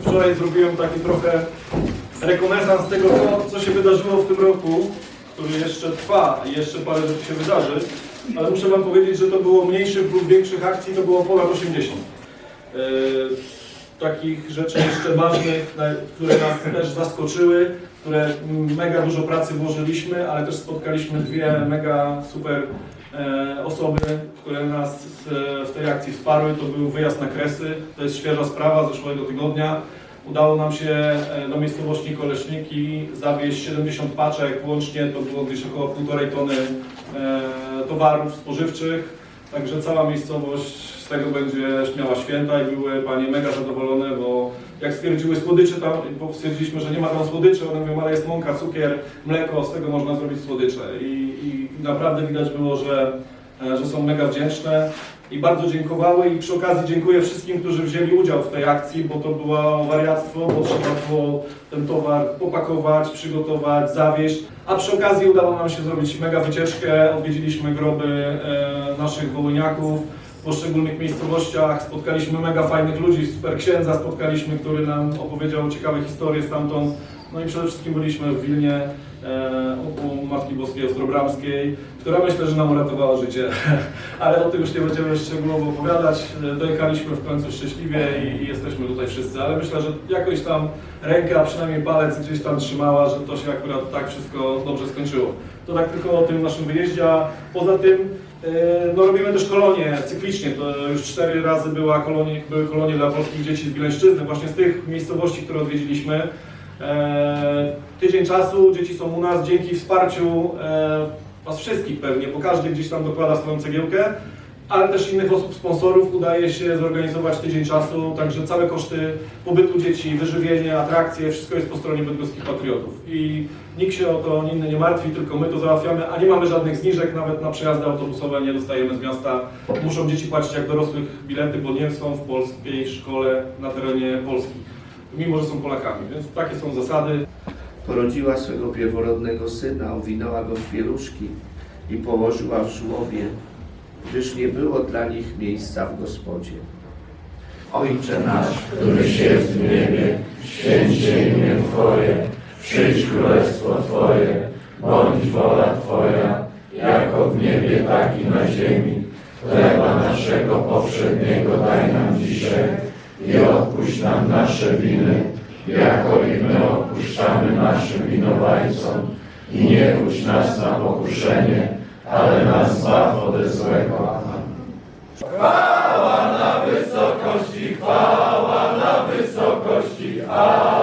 Wczoraj zrobiłem taki trochę rekonesans tego, co, co się wydarzyło w tym roku, który jeszcze trwa i jeszcze parę rzeczy się wydarzy. Ale muszę Wam powiedzieć, że to było mniejszych lub większych akcji, to było ponad 80. Yy, takich rzeczy jeszcze ważnych, które nas też zaskoczyły, które mega dużo pracy włożyliśmy, ale też spotkaliśmy dwie mega super e, osoby, które nas w, tej akcji wsparły. To był wyjazd na Kresy, to jest świeża sprawa z zeszłego tygodnia. Udało nam się e, do miejscowości Koleśniki zawieźć 70 paczek, łącznie to było gdzieś około 1,5 tony e, towarów spożywczych. Także cała miejscowość z tego będzie miała święta i były panie mega zadowolone, bo jak stwierdziły słodycze tam, bo stwierdziliśmy, że nie ma tam słodyczy, one mówią, ale jest mąka, cukier, mleko, z tego można zrobić słodycze. I, i naprawdę widać było, że, że są mega wdzięczne i bardzo dziękowały. I przy okazji dziękuję wszystkim, którzy wzięli udział w tej akcji, bo to było wariactwo, bo trzeba było ten towar popakować, przygotować, zawieźć, a przy okazji udało nam się zrobić mega wycieczkę, odwiedziliśmy groby e, naszych wołyniaków w poszczególnych miejscowościach, spotkaliśmy mega fajnych ludzi, super księdza spotkaliśmy, który nam opowiedział ciekawe historie stamtąd, no i przede wszystkim byliśmy w Wilnie e, u Matki Boskiej Ostrobramskiej, która myślę, że nam uratowała życie, ale o tym już nie będziemy szczegółowo opowiadać. E, Dojechaliśmy w końcu szczęśliwie i, jesteśmy tutaj wszyscy, ale myślę, że jakoś tam ręka, a przynajmniej palec gdzieś tam trzymała, że to się akurat tak wszystko dobrze skończyło. To tak tylko o tym naszym wyjeździe, poza tym e, no robimy też kolonie cyklicznie, to już cztery razy była kolonie, były kolonie dla polskich dzieci z Wileńszczyzny, właśnie z tych miejscowości, które odwiedziliśmy. E, tydzień czasu, dzieci są u nas dzięki wsparciu e, Was wszystkich pewnie, bo każdy gdzieś tam dokłada swoją cegiełkę, ale też innych osób, sponsorów udaje się zorganizować tydzień czasu, także całe koszty pobytu dzieci, wyżywienie, atrakcje, wszystko jest po stronie bydgoskich patriotów. I nikt się o to inny nie martwi, tylko my to załatwiamy, a nie mamy żadnych zniżek, nawet na przejazdy autobusowe nie dostajemy z miasta. Muszą dzieci płacić jak dorosłych bilety, bo nie są w polskiej szkole na terenie Polski, mimo że są Polakami, więc takie są zasady. Porodziła swego pierworodnego syna, owinęła go w pieluszki i położyła w żłobie, gdyż nie było dla nich miejsca w gospodzie. Ojcze nasz, któryś jest w niebie, święć się imię Twoje, przyjdź królestwo Twoje, bądź wola Twoja, jako w niebie, tak i na ziemi. Chleba naszego powszedniego daj nam dzisiaj i odpuść nam nasze winy, jako i my odpuszczamy naszym winowajcom. I nie kuś nas na pokuszenie, ale nas zbaw ode złego. Amen. Chwała na wysokości, chwała na wysokości, a